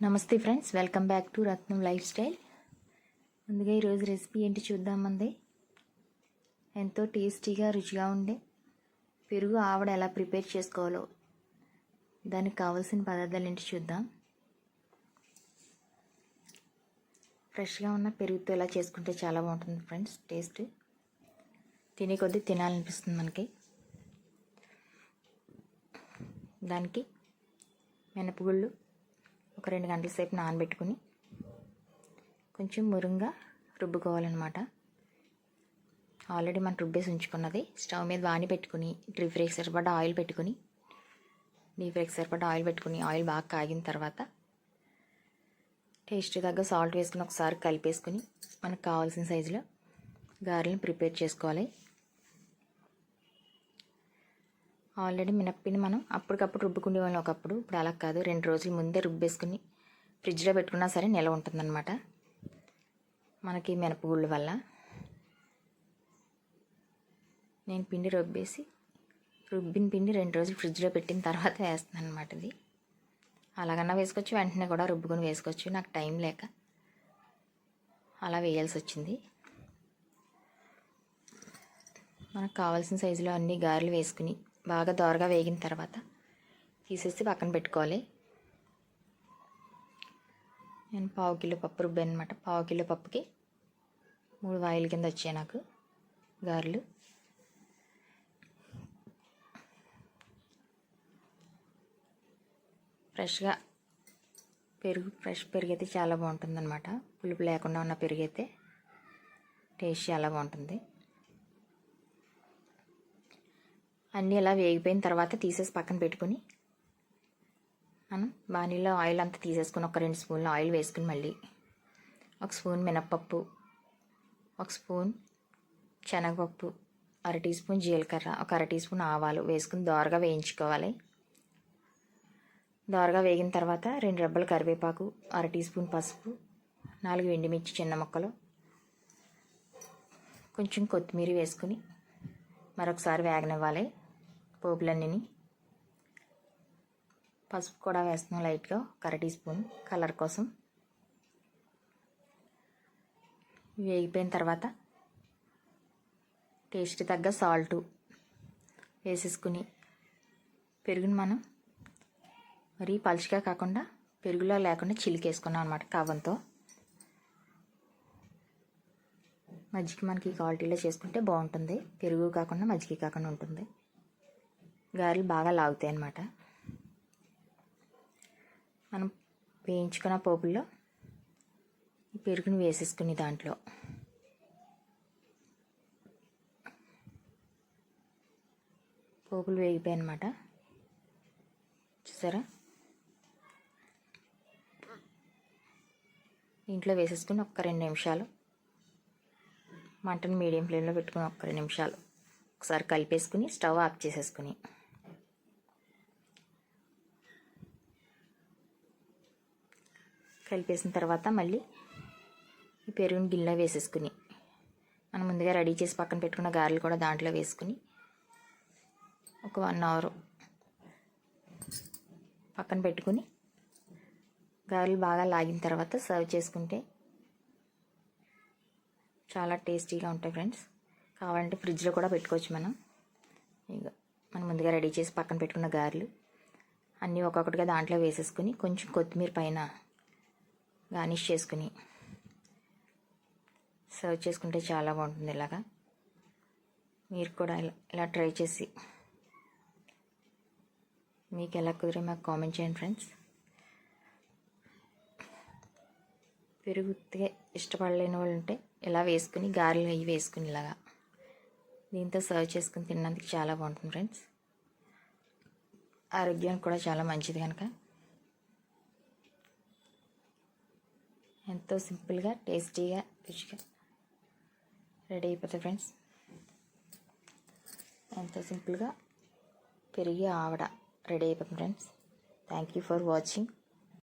నమస్తే friends welcome back to Ratnam lifestyle. ముందుగా ఈరోజు రెసిపీ ఏంటి చూద్దామంది ఎంతో టేస్టీగా రుచిగా ఉండే పెరుగు ఆవిడ ఎలా ప్రిపేర్ చేసుకోవాలో దానికి కావాల్సిన పదార్థాలు ఏంటి చూద్దాం. ఫ్రెష్గా ఉన్న పెరుగుతో ఎలా చేసుకుంటే చాలా బాగుంటుంది ఫ్రెండ్స్ టేస్ట్. తినే కొద్దీ తినాలనిపిస్తుంది మనకి. దానికి మినపగుళ్ళు ఒక రెండు గంటల సేపు నానబెట్టుకుని కొంచెం మురుంగా రుబ్బుకోవాలన్నమాట. ఆల్రెడీ మనం రుబ్బేసి ఉంచుకున్నది. స్టవ్ మీద వాని పెట్టుకుని డీప్ ఫ్రైకి సరిపడా ఆయిల్ పెట్టుకుని డీప్ ఫ్రైకి సరిపడా ఆయిల్ పెట్టుకుని ఆయిల్ బాగా కాగిన తర్వాత టేస్ట్ తగ్గ సాల్ట్ వేసుకుని ఒకసారి కలిపేసుకుని మనకు కావాల్సిన సైజులో గారెలను ప్రిపేర్ చేసుకోవాలి. ఆల్రెడీ మినప్పిండి మనం అప్పటికప్పుడు రుబ్బుకునే వాళ్ళం ఒకప్పుడు. ఇప్పుడు అలా కాదు. రెండు రోజుల ముందే రుబ్బేసుకుని ఫ్రిడ్జ్లో పెట్టుకున్నా సరే నిల ఉంటుందన్నమాట. మనకి మినపగుళ్ళు వల్ల. నేను పిండి రుబ్బేసి రుబ్బిన పిండి రెండు రోజులు ఫ్రిడ్జ్లో పెట్టిన తర్వాత వేస్తున్నాను అనమాట ఇది. అలాగన్నా వేసుకోవచ్చు. వెంటనే కూడా రుబ్బుకొని వేసుకోవచ్చు. నాకు టైం లేక అలా వేయాల్సి వచ్చింది. మనకు కావాల్సిన సైజులో అన్ని గారెలు వేసుకుని బాగా దోరగా వేగిన తర్వాత తీసేసి పక్కన పెట్టుకోవాలి. నేను పావు కిలో పప్పు రుబ్బాను అనమాట పావు కిలో పప్పుకి మూడు వాయిల కింద వచ్చాయి నాకు గారెలు. ఫ్రెష్గా పెరుగు ఫ్రెష్ పెరుగు అయితే చాలా బాగుంటుంది అనమాట పులుపు లేకుండా ఉన్న పెరుగు అయితే టేస్ట్ చాలా బాగుంటుంది. అన్నీ ఇలా వేగిపోయిన తర్వాత తీసేసి పక్కన పెట్టుకుని మనం బాణీలో ఆయిల్ అంతా తీసేసుకుని ఒక రెండు స్పూన్లు ఆయిల్ వేసుకుని మళ్ళీ ఒక స్పూన్ మినప్పప్పు ఒక స్పూన్ శనగపప్పు అర టీ స్పూన్ జీలకర్ర ఒక అర టీ స్పూన్ ఆవాలు వేసుకుని దోరగా వేయించుకోవాలి. దోరగా వేగిన తర్వాత రెండు రెబ్బల కరివేపాకు అర టీ స్పూన్ పసుపు నాలుగు ఎండుమిర్చి చిన్న ముక్కలు కొంచెం కొత్తిమీర వేసుకుని మరొకసారి వేగనివ్వాలి పోపులన్నీ పసుపు కూడా వేస్తున్నాం లైట్గా ఒక టీ స్పూన్ కలర్ కోసం. వేగిపోయిన తర్వాత టేస్ట్ తగ్గ సాల్టు వేసేసుకుని పెరుగుని మనం మరీ పలుచగా కాకుండా పెరుగులో లేకుండా చిలికేసుకున్నాం అనమాట కవ్వంతో. మజ్జిగ మనకి క్వాలిటీలో చేసుకుంటే బాగుంటుంది. పెరుగు కాకుండా మజ్జిగ కాకుండా ఉంటుంది. గారెలు బాగా లాగుతాయి అన్నమాట. మనం వేయించుకున్న పోపుల్లో పెరుగుని వేసేసుకుని దాంట్లో. పోపులు వేగిపోయాయి అనమాట చూసారా? ఇంట్లో వేసేసుకుని ఒక్క రెండు నిమిషాలు మంటను మీడియం ఫ్లేమ్లో పెట్టుకుని ఒక్క రెండు నిమిషాలు. ఒకసారి కలిపేసుకుని స్టవ్ ఆఫ్ చేసేసుకుని. కలిపేసిన తర్వాత మళ్ళీ ఈ పెరుగుని గిన్నెలో వేసేసుకుని మనం ముందుగా రెడీ చేసి పక్కన పెట్టుకున్న గారెలు కూడా దాంట్లో వేసుకుని ఒక వన్ అవర్ పక్కన పెట్టుకుని గారెలు బాగా లాగిన తర్వాత సర్వ్ చేసుకుంటే చాలా టేస్టీగా ఉంటాయి ఫ్రెండ్స్. కావాలంటే ఫ్రిడ్జ్లో కూడా పెట్టుకోవచ్చు మనం. ఇక మనం ముందుగా రెడీ చేసి పక్కన పెట్టుకున్న గారెలు అన్నీ ఒక్కొక్కటిగా దాంట్లో వేసేసుకుని కొంచెం కొత్తిమీర పైన గార్నిష్ చేసుకుని సర్వ్ చేసుకుంటే చాలా బాగుంటుంది ఇలాగా. మీరు కూడా ఇలా ఇలా ట్రై చేసి మీకు ఎలా కుదిరే మాకు కామెంట్ చేయండి ఫ్రెండ్స్. పెరుగుతే ఇష్టపడలేని వాళ్ళు ఉంటే ఇలా వేసుకుని గారెలు అవి వేసుకుని ఇలాగా దీంతో సర్వ్ చేసుకుని తిన్నందుకు చాలా బాగుంటుంది ఫ్రెండ్స్. ఆరోగ్యానికి కూడా చాలా మంచిది కనుక. ఎంతో సింపుల్గా టేస్టీగా రుచిగా రెడీ అయిపోతాయి ఫ్రెండ్స్. ఎంతో సింపుల్గా పెరిగి ఆవిడ రెడీ అయిపోతుంది friends. Thank you for watching